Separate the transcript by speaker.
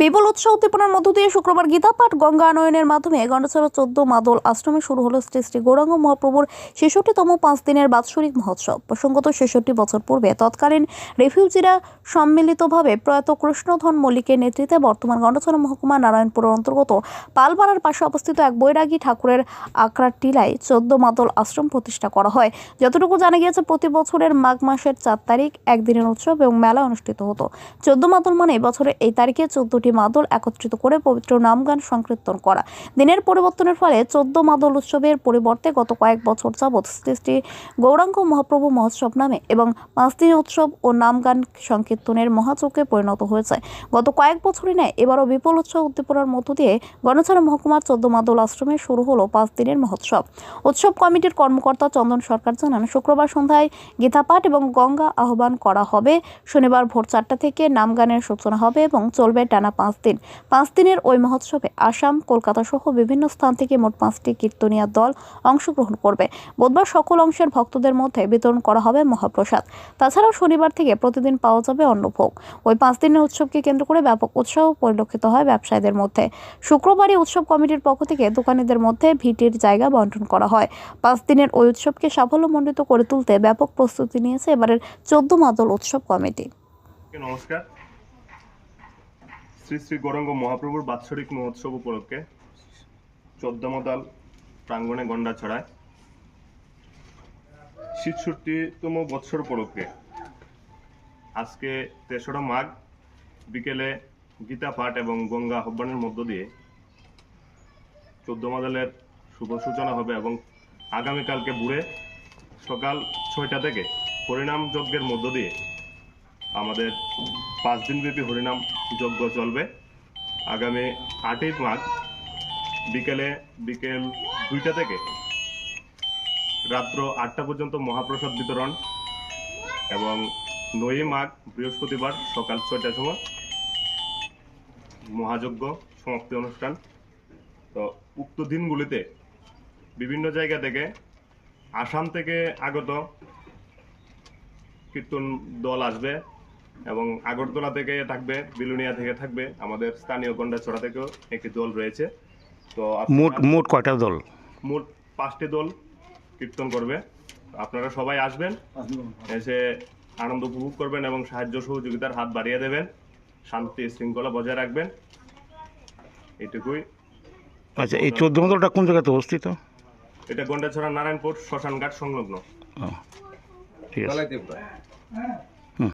Speaker 1: বিপুল উৎসাহ উদ্দীপনার মধ্য দিয়ে শুক্রবার গীতাপাঠ গঙ্গা আনয়নের মাধ্যমে গন্ডাছড়া চোদ্দ মাদল আশ্রমে শুরু হলো শ্রী শ্রী গৌরাঙ্গ মহাপ্রভুর ছেষট্টিতম পাঁচ দিনের বাৎসরিক মহোৎসব। প্রসঙ্গত ছেষট্টি বছর পূর্বে তৎকালীন রেফিউজিরা সম্মিলিতভাবে প্রয়াত কৃষ্ণধন মল্লিকের নেতৃত্বে বর্তমান গন্ডাছড়া মহকুমা নারায়ণপুরের অন্তর্গত পালপাড়ার পাশে অবস্থিত এক বৈরাগী ঠাকুরের আকড়ার টিলায় চোদ্দ মাদল আশ্রম প্রতিষ্ঠা করা হয়। যতটুকু জানা গিয়েছে, প্রতি বছরের মাঘ মাসের চার তারিখ একদিনের উৎসব এবং মেলা অনুষ্ঠিত হতো। চোদ্দ মাদল মানে বছরের এই তারিখে চোদ্দটি মাদল একত্রিত করে পবিত্র নামগান সংকীর্তন করা। দিনের পরিবর্তনের ফলে চোদ্দ মাদল উৎসবের পরিবর্তে গত কয়েক বছর যাবৎ শ্রী গৌরাঙ্গ মহাপ্রভু মহোৎসব নামে এবং পাঁচ দিন উৎসব ও নামগান সংকীর্তনের মহাচৌকে পরিণত হয়েছে। গত কয়েক বছরই নেয় এবারও বিপুল উৎসব উদ্দীপনার মধ্য দিয়ে গণছাড়া মহকুমার চোদ্দ মাদল আশ্রমে শুরু হলো পাঁচ দিনের মহোৎসব। উৎসব কমিটির কর্মকর্তা চন্দন সরকার জানান, শুক্রবার সন্ধ্যায় গীতাপাঠ এবং গঙ্গা আহ্বান করা হবে। শনিবার ভোর চারটা থেকে নামগানের সূচনা হবে এবং চলবে টানা পাঁচ দিন। পাঁচ দিনের ওই মহোৎসবে আসাম, কলকাতা সহ বিভিন্ন স্থান থেকে মোট পাঁচটি কীর্তনিয়া দল অংশগ্রহণ করবে। বুধবার সকল অংশের ভক্তদের মধ্যে বিতরণ করা হবে মহাপ্রসাদ। তাছাড়াও শনিবার থেকে প্রতিদিন পাওয়া যাবে অন্নভোগ। ওই পাঁচ দিনের উৎসবকে কেন্দ্র করে ব্যাপক উৎসাহ পরিলক্ষিত হয় ব্যবসায়ীদের মধ্যে। শুক্রবারই উৎসব কমিটির পক্ষ থেকে দোকানীদের মধ্যে ভিটির জায়গা বন্টন করা হয়। পাঁচ দিনের ওই উৎসবকে সাফল্যমণ্ডিত করে তুলতে ব্যাপক প্রস্তুতি নিয়েছে এবারের চোদ্দ মাদল উৎসব কমিটি।
Speaker 2: নমস্কার। শ্রী শ্রী গৌরাঙ্গ মহাপ্রভুর বাৎসরিক মহোৎসব উপলক্ষে চোদ্দমদাল প্রাঙ্গণে গন্ডা ছড়ায়। ছিষট্টিতম বৎসর উপলক্ষে আজকে তেসরা মাঘ বিকেলে গীতা পাঠ এবং গঙ্গা আহ্বানের মধ্য দিয়ে চোদ্দ মাদালের শুভ সূচনা হবে এবং আগামীকালকে বুড়ে সকাল ছয়টা থেকে হরিনাম যজ্ঞের মধ্য দিয়ে আমাদের পাঁচ দিনব্যাপী হরিনাম যজ্ঞ চলবে। আগামী আটই মাঘ বিকেলে, বিকেল দুইটা থেকে রাত্র আটটা পর্যন্ত মহাপ্রসাদ বিতরণ এবং নয়ই মাঘ বৃহস্পতিবার সকাল ছয়টার সময় মহাযজ্ঞ সমাপ্তি অনুষ্ঠান। তো উক্ত দিনগুলিতে বিভিন্ন জায়গা থেকে আসাম থেকে আগত কীর্তন দল আসবে। এবং আগরতলা থেকে থাকবে বিলুনিয়া থেকে থাকবে আমাদের স্থানীয় গন্ডাছড়া থেকেও একটি দল রয়েছে। তো
Speaker 3: মোট মোট কয়টা দল?
Speaker 2: মোট পাঁচটি দল কীর্তন করবে। আপনারা সবাই আসবেন এসে আনন্দ উপভোগ করবেন এবং সাহায্য সহযোগিতার হাত বাড়িয়ে দেবেন। শান্তি শৃঙ্খলা বজায় রাখবেন। এটুকুই।
Speaker 3: আচ্ছা এই চোদ্দ দলটা কোন জায়গাতে অবস্থিত?
Speaker 2: এটা গন্ডাছড়া নারায়ণপুর শ্মশানঘাট সংলগ্ন।
Speaker 3: ঠিক আছে।